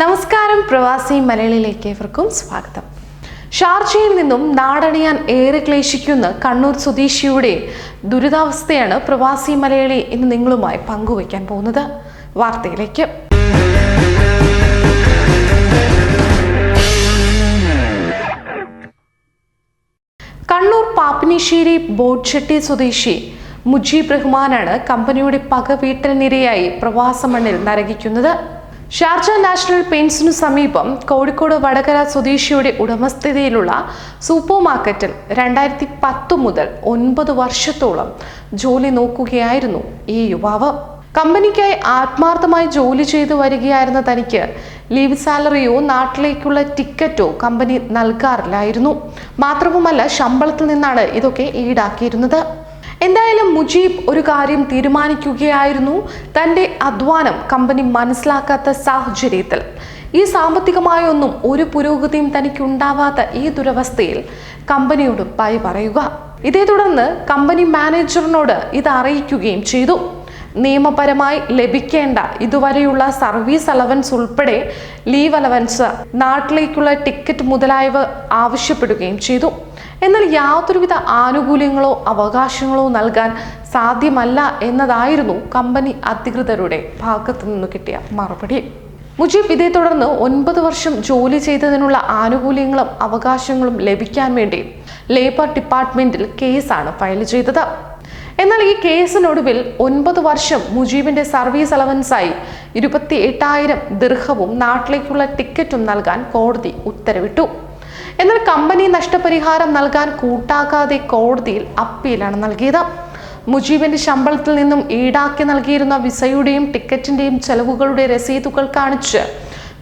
നമസ്കാരം പ്രവാസി മലയാളിയിലേക്ക് ഏവർക്കും സ്വാഗതം. ഷാർജയിൽ നിന്നും നാടണിയാൻ ഏറെ ക്ലേശിക്കുന്ന കണ്ണൂർ സ്വദേശിയുടെ ദുരിതാവസ്ഥയാണ് പ്രവാസി മലയാളി ഇന്ന് നിങ്ങളുമായി പങ്കുവയ്ക്കാൻ പോകുന്നത്. വാർത്തയിലേക്ക്. കണ്ണൂർ പാപ്പിനിശ്ശേരി ഷെട്ടി സ്വദേശി മുജീബ് റഹ്മാനാണ് കമ്പനിയുടെ പക വീട്ടലിനിരയായി പ്രവാസ മണ്ണിൽ നരകിക്കുന്നത്. ഷാർജ നാഷണൽ പെയിൻസിനു സമീപം കോഴിക്കോട് വടകര സ്വദേശിയുടെ ഉടമസ്ഥതയിലുള്ള സൂപ്പർ മാർക്കറ്റിൽ രണ്ടായിരത്തി പത്ത് മുതൽ ഒൻപത് വർഷത്തോളം ജോലി നോക്കുകയായിരുന്നു ഈ യുവാവ്. കമ്പനിക്കായി ആത്മാർത്ഥമായി ജോലി ചെയ്തു വരികയായിരുന്ന തനിക്ക് ലീവ് സാലറിയോ നാട്ടിലേക്കുള്ള ടിക്കറ്റോ കമ്പനി നൽകാറില്ലായിരുന്നു. മാത്രവുമല്ല ശമ്പളത്തിൽ നിന്നാണ് ഇതൊക്കെ ഈടാക്കിയിരുന്നത്. എന്തായാലും മുജീബ് ഒരു കാര്യം തീരുമാനിക്കുകയായിരുന്നു. തന്റെ അധ്വാനം കമ്പനി മനസ്സിലാക്കാത്ത സാഹചര്യത്തിൽ. ഈ സാമ്പത്തികമായൊന്നും ഒരു പുരോഗതിയും തനിക്ക് ഉണ്ടാവാത്ത ഈ ദുരവസ്ഥയിൽ കമ്പനിയോട് പൈ പറയുക. ഇതേ തുടർന്ന് കമ്പനി മാനേജറിനോട് ഇത് അറിയിക്കുകയും ചെയ്തു. നിയമപരമായി ലഭിക്കേണ്ട ഇതുവരെയുള്ള സർവീസ് അലവൻസ് ഉൾപ്പെടെ ലീവ് അലവൻസ് നാട്ടിലേക്കുള്ള ടിക്കറ്റ് മുതലായവ ആവശ്യപ്പെടുകയും ചെയ്തു. എന്നാൽ യാതൊരുവിധ ആനുകൂല്യങ്ങളോ അവകാശങ്ങളോ നൽകാൻ സാധ്യമല്ല എന്നതായിരുന്നു കമ്പനി അധികൃതരുടെ ഭാഗത്തു നിന്ന് കിട്ടിയ മറുപടി. മുജീബ് ഇതേ തുടർന്ന് ഒൻപത് വർഷം ജോലി ചെയ്തതിനുള്ള ആനുകൂല്യങ്ങളും അവകാശങ്ങളും ലഭിക്കാൻ വേണ്ടി ലേബർ ഡിപ്പാർട്ട്മെന്റിൽ കേസാണ് ഫയൽ ചെയ്തത്. എന്നാൽ ഈ കേസിനൊടുവിൽ ഒൻപത് വർഷം മുജീബിന്റെ സർവീസ് അലവൻസായി ഇരുപത്തി എട്ടായിരം ദീർഘവും നാട്ടിലേക്കുള്ള ടിക്കറ്റും നൽകാൻ കോടതി ഉത്തരവിട്ടു. എന്നാൽ കമ്പനി നഷ്ടപരിഹാരം നൽകാൻ കൂട്ടാക്കാതെ കോടതിയിൽ അപ്പീലാണ് നൽകിയത്. മുജീബിന്റെ ശമ്പളത്തിൽ നിന്നും ഈടാക്കി നൽകിയിരുന്ന വിസയുടെയും ടിക്കറ്റിന്റെയും ചെലവുകളുടെ രസീതുകൾ കാണിച്ച്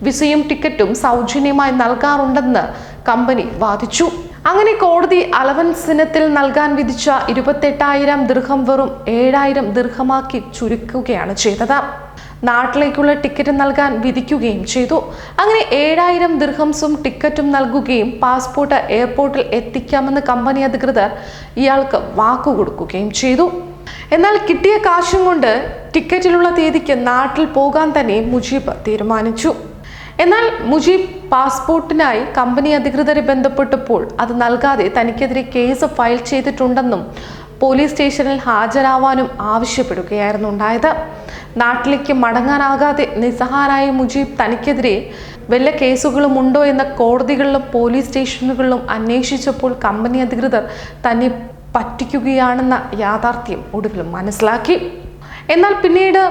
വിസയും ടിക്കറ്റും സൗജന്യമായി നൽകാറുണ്ടെന്ന് കമ്പനി വാദിച്ചു. അങ്ങനെ കോടതി അലവൻസ് ഇനത്തിൽ നൽകാൻ വിധിച്ച ഇരുപത്തെട്ടായിരം ദീർഘം വെറും ഏഴായിരം ദീർഘമാക്കി ചുരുക്കുകയാണ് ചെയ്തത്. നാട്ടിലേക്കുള്ള ടിക്കറ്റ് നൽകാൻ വിധിക്കുകയും ചെയ്തു. അങ്ങനെ ഏഴായിരം ദിർഹംസും ടിക്കറ്റും നൽകുകയും പാസ്പോർട്ട് എയർപോർട്ടിൽ എത്തിക്കാമെന്ന് കമ്പനി അധികൃതർ ഇയാൾക്ക് വാക്കുകൊടുക്കുകയും ചെയ്തു. എന്നാൽ കിട്ടിയ കാശും കൊണ്ട് ടിക്കറ്റിലുള്ള തീയതിക്ക് നാട്ടിൽ പോകാൻ തന്നെ മുജീബ് തീരുമാനിച്ചു. എന്നാൽ മുജീബ് പാസ്പോർട്ടിനായി കമ്പനി അധികൃതരെ ബന്ധപ്പെട്ടപ്പോൾ അത് നൽകാതെ തനിക്കെതിരെ കേസ് ഫയൽ ചെയ്തിട്ടുണ്ടെന്നും പോലീസ് സ്റ്റേഷനിൽ ഹാജരാവാനും ആവശ്യപ്പെടുകയായിരുന്നു ഉണ്ടായത്. നാട്ടിലേക്ക് മടങ്ങാനാകാതെ നിസ്സഹാരായ മുജീബ് തനിക്കെതിരെ വല്ല കേസുകളും ഉണ്ടോ എന്ന കോടതികളിലും പോലീസ് സ്റ്റേഷനുകളിലും അന്വേഷിച്ചപ്പോൾ കമ്പനി അധികൃതർ തന്നെ പറ്റിക്കുകയാണെന്ന യാഥാർത്ഥ്യം ഒടുവിൽ മനസ്സിലാക്കി. എന്നാൽ പിന്നീട്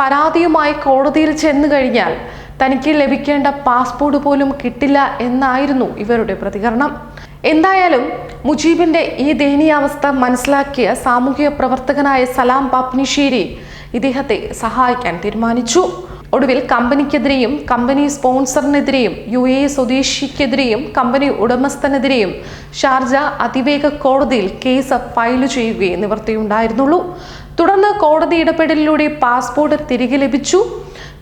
പരാതിയുമായി കോടതിയിൽ ചെന്നു കഴിഞ്ഞാൽ തനിക്ക് ലഭിക്കേണ്ട പാസ്പോർട്ട് പോലും കിട്ടില്ല എന്നായിരുന്നു ഇവരുടെ പ്രതികരണം. എന്തായാലും മുജീബിന്റെ ഈ ദയനീയാവസ്ഥ മനസ്സിലാക്കിയ സാമൂഹിക പ്രവർത്തകനായ സലാം പാപ്നിഷീരി ഇദ്ദേഹത്തെ സഹായിക്കാൻ തീരുമാനിച്ചു. ഒടുവിൽ കമ്പനിക്കെതിരെയും കമ്പനി സ്പോൺസറിനെതിരെയും യു എ സ്വദേശിക്കെതിരെയും കമ്പനി ഉടമസ്ഥനെതിരെയും ഷാർജ അതിവേഗ കോടതിയിൽ കേസ് ഫയൽ ചെയ്യുകയും നിവർത്തിയുണ്ടായിരുന്നുള്ളൂ. തുടർന്ന് കോടതി ഇടപെടലിലൂടെ പാസ്പോർട്ട് തിരികെ ലഭിച്ചു.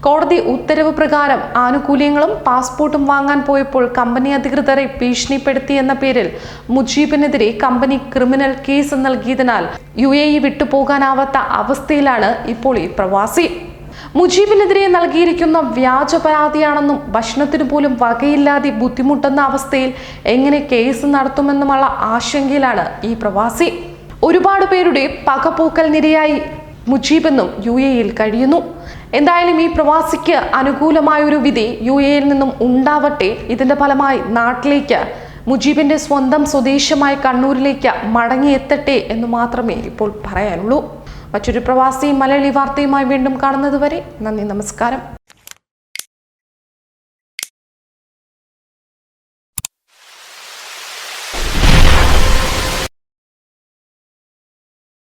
കോടതി ഉത്തരവ് പ്രകാരം ആനുകൂല്യങ്ങളും പാസ്പോർട്ടും വാങ്ങാൻ പോയപ്പോൾ കമ്പനി അധികൃതരെ ഭീഷണിപ്പെടുത്തി എന്ന പേരിൽ മുജീബിനെതിരെ കമ്പനി ക്രിമിനൽ കേസ് നൽകിയതിനാൽ യു എ ഇ വിട്ടുപോകാനാവാത്ത അവസ്ഥയിലാണ് ഇപ്പോൾ ഈ പ്രവാസി. മുജീബിനെതിരെ നൽകിയിരിക്കുന്ന വ്യാജ പരാതിയാണെന്നും ഭക്ഷണത്തിന് പോലും വകയില്ലാതെ ബുദ്ധിമുട്ടുന്ന അവസ്ഥയിൽ എങ്ങനെ കേസ് നടത്തുമെന്നുമുള്ള ആശങ്കയിലാണ് ഈ പ്രവാസി. ഒരുപാട് പേരുടെ പകപോക്കൽ നിരയായി. മുജീബെന്നും യു എയിൽ കഴിയുന്നു. എന്തായാലും ഈ പ്രവാസിക്ക് അനുകൂലമായ ഒരു വിധി യു എയിൽ നിന്നും ഉണ്ടാവട്ടെ. ഇതിന്റെ ഫലമായി നാട്ടിലേക്ക് മുജീബിന്റെ സ്വന്തം സ്വദേശമായ കണ്ണൂരിലേക്ക് മടങ്ങിയെത്തട്ടെ എന്ന് മാത്രമേ ഇപ്പോൾ പറയാനുള്ളൂ. മറ്റൊരു പ്രവാസി മലയാളി വാർത്തയുമായി വീണ്ടും കാണുന്നത് വരെ നന്ദി നമസ്കാരം.